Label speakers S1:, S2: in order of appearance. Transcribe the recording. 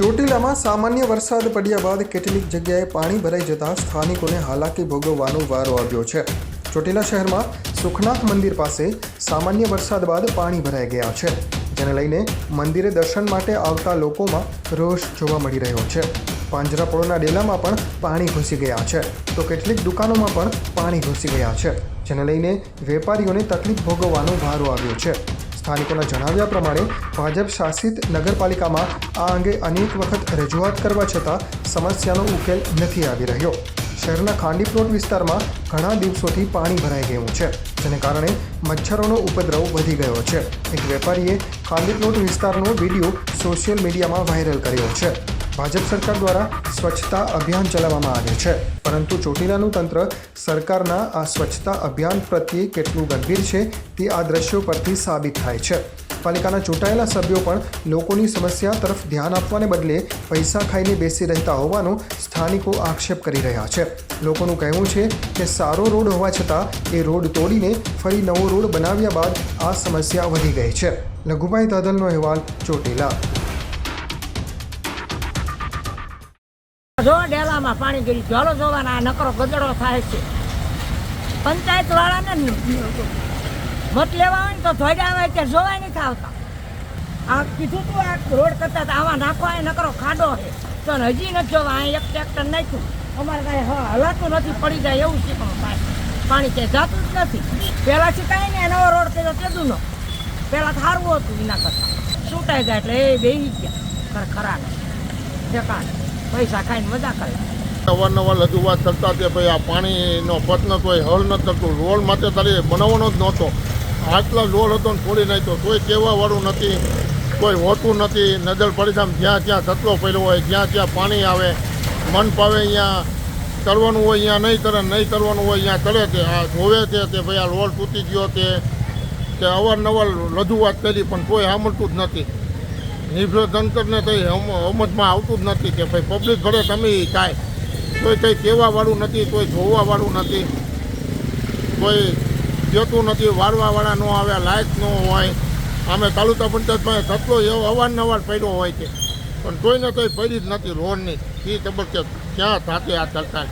S1: ચોટીલામાં સામાન્ય વરસાદ પડ્યા બાદ કેટલીક જગ્યાએ પાણી ભરાઈ જતાં સ્થાનિકોને હાલાકી ભોગવવાનો વારો આવ્યો છે. ચોટીલા શહેરમાં સુખનાથ મંદિર પાસે સામાન્ય વરસાદ બાદ પાણી ભરાઈ ગયા છે. જેને લઈને મંદિરે દર્શન માટે આવતા લોકોમાં રોષ જોવા મળી રહ્યો છે. પાંજરાપોળના ડેલામાં પણ પાણી ઘૂસી ગયા છે. તો કેટલીક દુકાનોમાં પણ પાણી ઘૂસી ગયા છે. જેને લઈને વેપારીઓને તકલીફ ભોગવવાનો વારો આવ્યો છે. સ્થાનિકોના જણાવ્યા પ્રમાણે, ભાજપ શાસિત નગરપાલિકામાં આ અંગે અનેક વખત રજૂઆત કરવા છતાં સમસ્યાનો ઉકેલ નથી આવી રહ્યો. શહેરના ખાંડીપ્લોટ વિસ્તારમાં ઘણા દિવસોથી પાણી ભરાઈ ગયું છે, જેને કારણે મચ્છરોનો ઉપદ્રવ વધી ગયો છે. એક વેપારીએ ખાંડીપ્લોટ વિસ્તારનો વીડિયો સોશિયલ મીડિયામાં વાયરલ કર્યો છે. ભાજપ સરકાર દ્વારા સ્વચ્છતા અભિયાન ચલાવવામાં આવે છે. પરંતુ ચોટીલાનું તંત્ર સરકારના આ સ્વચ્છતા અભિયાન પ્રત્યે કેટલું ગંભીર છે તે આ દ્રશ્યો પરથી સાબિત થાય છે. પાલિકાના ચૂંટાયેલા સભ્યો પણ લોકોની સમસ્યા તરફ ધ્યાન આપવાને બદલે પૈસા ખાઈને બેસી રહેતા હોવાનો સ્થાનિકો આક્ષેપ કરી રહ્યા છે. લોકોનું કહેવું છે કે સારો રોડ હોવા છતાં એ રોડ તોડીને ફરી નવો રોડ બનાવ્યા બાદ આ સમસ્યા વધી ગઈ છે. લઘુભાઈ દાદલનો અહેવાલ ચોટીલા.
S2: જો ડેલામાં પાણી ગયું ચાલો જોવાના આ નકરો ગદડો થાય છે. પંચાયત વાળાને મત લેવા હોય ને તો ધોડ્યા હોય ત્યાં જોવાય નથી આવતા. આ કીધું તું, આ રોડ કરતા આવા નાખવા એ નકરો ખાડો છે. તો હજી નથી જોવા અહીં એક ટ્રેક્ટર નાખ્યું. અમારે કાંઈ હલાતું નથી, પડી જાય એવું પણ કાંઈ પાણી ક્યાંય જાતું જ નથી. પહેલાંથી કાંઈ નહીં નવો રોડ કર્યો ન પહેલાં સારું હતું એના કરતાં. છૂટાઈ જાય એટલે એ બેસી ગયા. ખરા ઠેકાણ. પૈસા ખાઈને મજા કરે.
S3: અવારનવાર રજૂઆત કરતા કે ભાઈ આ પાણીનો પ્રશ્ન કોઈ હલ ન થતું. રોડ માટે તારે બનાવવાનો જ નહોતો. આટલા રોડ હતો ને છોડી નાખ્યો. કોઈ કહેવાવાળું નથી. કોઈ હોતું નથી. નજર પરિણામ જ્યાં જ્યાં કચરો પડ્યો હોય, જ્યાં જ્યાં પાણી આવે, મન પાવે અહીંયા કરવાનું હોય, અહીંયા નહીં કરે, નહીં કરવાનું હોય, અહીંયા કરે છે આ જોવે છે કે ભાઈ આ રોડ તૂટી ગયો તે. અવારનવાર રજૂઆત કરી, પણ કોઈ સાંભળતું જ નથી. નિર્ભય તંત્રને કંઈ હમતમાં આવતું જ નથી કે ભાઈ પબ્લિક ઘરે તમે કાંઈ. કોઈ કંઈ કહેવાવાળું નથી કોઈ જોવાવાળું નથી. કોઈ જતું નથી વાળવાવાળા ન આવે, લાયક ન હોય. અમે તાલુકા પંચાયતમાં કચરો એવો અવારનવાર પડ્યો હોય છે. પણ કોઈને કંઈ પડી જ નથી રોડની. એ તબક્કે ક્યાં સાથે આ સરકાર.